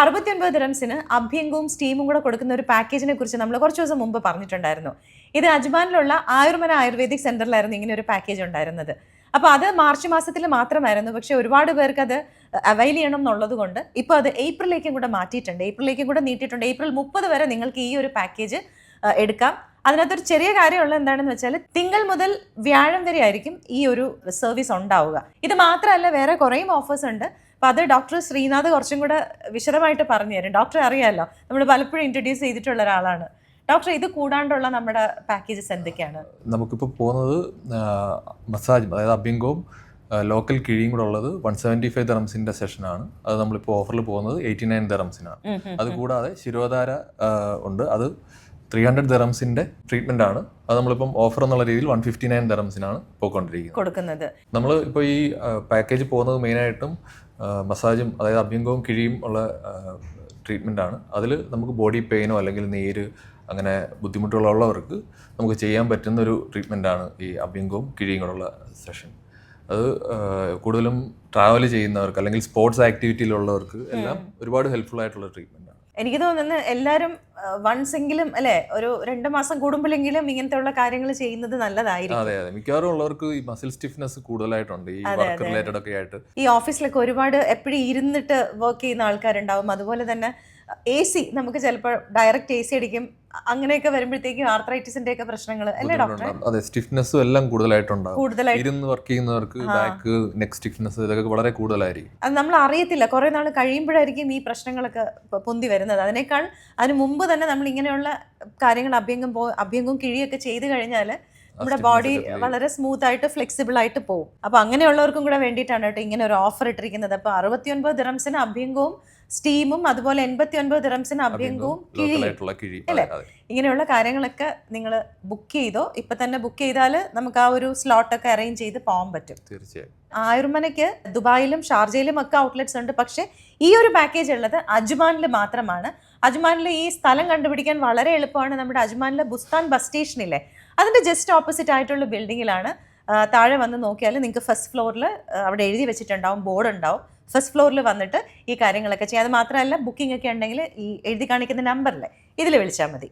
അറുപത്തിയൊൻപത് ദിറംസിന് അഭ്യംഗവും സ്റ്റീമും കൂടെ കൊടുക്കുന്ന ഒരു പാക്കേജിനെ കുറിച്ച് നമ്മൾ കുറച്ച് ദിവസം മുമ്പ് പറഞ്ഞിട്ടുണ്ടായിരുന്നു. ഇത് അജ്മാനിലുള്ള ആയുർമന ആയുർവേദിക് സെന്ററിലായിരുന്നു ഇങ്ങനെ ഒരു പാക്കേജ് ഉണ്ടായിരുന്നത്. അപ്പോൾ അത് മാർച്ച് മാസത്തിൽ മാത്രമായിരുന്നു. പക്ഷേ ഒരുപാട് പേർക്ക് അത് അവൈൽ ചെയ്യണം എന്നുള്ളത് കൊണ്ട് ഇപ്പോൾ അത് ഏപ്രിലേക്കും കൂടെ മാറ്റിയിട്ടുണ്ട്. ഏപ്രിലേക്കും കൂടെ നീട്ടിയിട്ടുണ്ട്. ഏപ്രിൽ മുപ്പത് വരെ നിങ്ങൾക്ക് ഈ ഒരു പാക്കേജ് എടുക്കാം. അതിനകത്തൊരു ചെറിയ കാര്യമുള്ള എന്താണെന്ന് വെച്ചാൽ തിങ്കൾ മുതൽ വ്യാഴം വരെ ആയിരിക്കും ഈ ഒരു സർവീസ് ഉണ്ടാവുക. ഇത് മാത്രമല്ല വേറെ കുറേയും ഓഫേഴ്സ് ഉണ്ട്. അപ്പോൾ അത് ഡോക്ടർ ശ്രീനാഥ് കുറച്ചും കൂടെ വിശദമായിട്ട് പറഞ്ഞു തരും. ഡോക്ടർ അറിയാമല്ലോ നമ്മൾ പലപ്പോഴും ഇൻട്രൊഡ്യൂസ് ചെയ്തിട്ടുള്ള ഒരാളാണ്. ഡോക്ടർ ഇത് കൂടാണ്ടുള്ള നമ്മുടെ പാക്കേജസ് എന്തൊക്കെയാണ്? നമുക്കിപ്പോൾ പോകുന്നത് മസാജ് അതായത് അഭ്യംഗവും ലോക്കൽ കിഴിയും കൂടെ ഉള്ളത് വൺ സെവന്റി ഫൈവ് ദറംസിന്റെ സെഷനാണ് അത് നമ്മളിപ്പോൾ ഓഫറിൽ പോകുന്നത് എയ്റ്റി നയൻ ദറംസിനാണ് അത് കൂടാതെ ശിരോധാര ഉണ്ട്. അത് ത്രീ ഹൺഡ്രഡ് തെറംസിന്റെ ട്രീറ്റ്മെന്റ് ആണ്. അത് നമ്മളിപ്പം ഓഫർ എന്നുള്ള രീതിയിൽ വൺ ഫിഫ്റ്റി നയൻ ദറംസിനാണ് പോയിക്കൊണ്ടിരിക്കുന്നത്. കൊടുക്കുന്നത്. നമ്മൾ ഇപ്പോൾ ഈ പാക്കേജ് പോകുന്നത് മെയിനായിട്ടും മസാജും അതായത് അഭ്യംഗവും കിഴിയും ഉള്ള ട്രീറ്റ്മെന്റ് ആണ്. അതിൽ നമുക്ക് ബോഡി പെയിനോ അല്ലെങ്കിൽ നീര് അങ്ങനെ ബുദ്ധിമുട്ടുകളുള്ളവർക്ക് നമുക്ക് ചെയ്യാൻ പറ്റുന്ന ഒരു ട്രീറ്റ്മെന്റ് ആണ് ഈ അഭ്യംഗവും കിഴിയും കൂടെയുള്ള സെഷൻ അത് കൂടുതലും ട്രാവൽ ചെയ്യുന്നവർക്ക് അല്ലെങ്കിൽ സ്പോർട്സ് ആക്ടിവിറ്റിയിലുള്ളവർക്ക് എല്ലാം ഒരുപാട് ഹെൽപ്ഫുൾ ആയിട്ടുള്ള ട്രീറ്റ്മെന്റ് ആണ്. എനിക്ക് തോന്നുന്നു എല്ലാവരും വൺസ് എങ്കിലും അല്ലെ ഒരു രണ്ട് മാസം കൂടുമ്പോഴെങ്കിലും ഇങ്ങനത്തെ ഉള്ള കാര്യങ്ങൾ ചെയ്യുന്നത് നല്ലതായിരിക്കും. അതെ അതെ. മിക്കവാറും ഉള്ളവർക്ക് ഈ മസിൽ സ്റ്റിഫ്നെസ് കൂടുതലായിട്ടുണ്ട് ഈ വർക്ക് റിലേറ്റഡ് ഒക്കെ ആയിട്ട്. ഈ ഓഫീസിലൊക്കെ ഒരുപാട് എപ്പോഴും ഇരുന്നിട്ട് വർക്ക് ചെയ്യുന്ന ആൾക്കാരുണ്ടാവും. അതുപോലെ തന്നെ എ സി നമുക്ക് ചിലപ്പോൾ ഡയറക്റ്റ് എ സി അടിക്കും. അങ്ങനെയൊക്കെ വരുമ്പോഴത്തേക്കും ആർത്രൈറ്റിസിന്റെ ഒക്കെ പ്രശ്നങ്ങൾ അല്ലേ ഡോക്ടർ അതെ സ്റ്റിഫ്നെസ്സും എല്ലാം കൂടുതലായിട്ടുണ്ടാകും കൂടുതലായിട്ട് ഇരുന്ന് വർക്ക് ചെയ്യുന്നവർക്ക് ബാക്ക് നെക്ക് സ്റ്റിഫ്നെസ് ഇതൊക്കെ വളരെ കൂടുതലായിരിക്കും. അത് നമ്മൾ അറിയത്തില്ല. കുറെ നാൾ കഴിയുമ്പോഴായിരിക്കും ഈ പ്രശ്നങ്ങളൊക്കെ പൊന്തി വരുന്നത്. അതിനേക്കാൾ അതിന് മുമ്പ് തന്നെ നമ്മൾ ഇങ്ങനെയുള്ള കാര്യങ്ങൾ അഭ്യംഗം പോ അഭ്യംഗം കിഴിയൊക്കെ ചെയ്ത് കഴിഞ്ഞാൽ നമ്മുടെ ബോഡി വളരെ സ്മൂത്ത് ആയിട്ട് ഫ്ലെക്സിബിൾ ആയിട്ട് പോകും അപ്പൊ അങ്ങനെയുള്ളവർക്കും കൂടെ വേണ്ടിയിട്ടാണ് കേട്ടോ ഇങ്ങനെ ഒരു ഓഫർ ഇട്ടിരിക്കുന്നത്. അപ്പൊ അറുപത്തിയൊൻപത് ദിറംസിന് അഭ്യംഗവും സ്റ്റീമും അതുപോലെ എൺപത്തി ഒൻപത് ദിറംസിന് അഭ്യംഗവും കിഴിയും. കിഴി. അല്ലേ? ഇങ്ങനെയുള്ള കാര്യങ്ങളൊക്കെ നിങ്ങൾ ബുക്ക് ചെയ്തോ? ഇപ്പൊ തന്നെ ബുക്ക് ചെയ്താൽ നമുക്ക് ആ ഒരു സ്ലോട്ട് ഒക്കെ അറേഞ്ച് ചെയ്ത് പോകാൻ പറ്റും. തീർച്ചയായും. ആയുർമനയ്ക്ക് ദുബായിലും ഷാർജയിലും ഒക്കെ ഔട്ട്ലെറ്റ്സ് ഉണ്ട്. പക്ഷേ ഈ ഒരു പാക്കേജ് ഉള്ളത് അജ്മാനിൽ മാത്രമാണ്. അജ്മാനിൽ ഈ സ്ഥലം കണ്ടുപിടിക്കാൻ വളരെ എളുപ്പമാണ്. നമ്മുടെ അജ്മാനിലെ ബുസ്താൻ ബസ് സ്റ്റേഷനിലെ അതിന്റെ ജസ്റ്റ് ഓപ്പോസിറ്റ് ആയിട്ടുള്ള ബിൽഡിങ്ങിലാണ് താഴെ വന്ന് നോക്കിയാൽ നിങ്ങൾക്ക് ഫസ്റ്റ് ഫ്ലോറിൽ അവിടെ എഴുതി വെച്ചിട്ടുണ്ടാവും ബോർഡ് ഉണ്ടാവും. ഫസ്റ്റ് ഫ്ലോറിൽ വന്നിട്ട് ഈ കാര്യങ്ങളൊക്കെ ചെയ്യാം. അത് മാത്രമല്ല ബുക്കിംഗ് ഒക്കെ ഉണ്ടെങ്കിൽ ഈ എഴുതി കാണിക്കുന്ന നമ്പറിൽ ഇതിൽ വിളിച്ചാൽ മതി.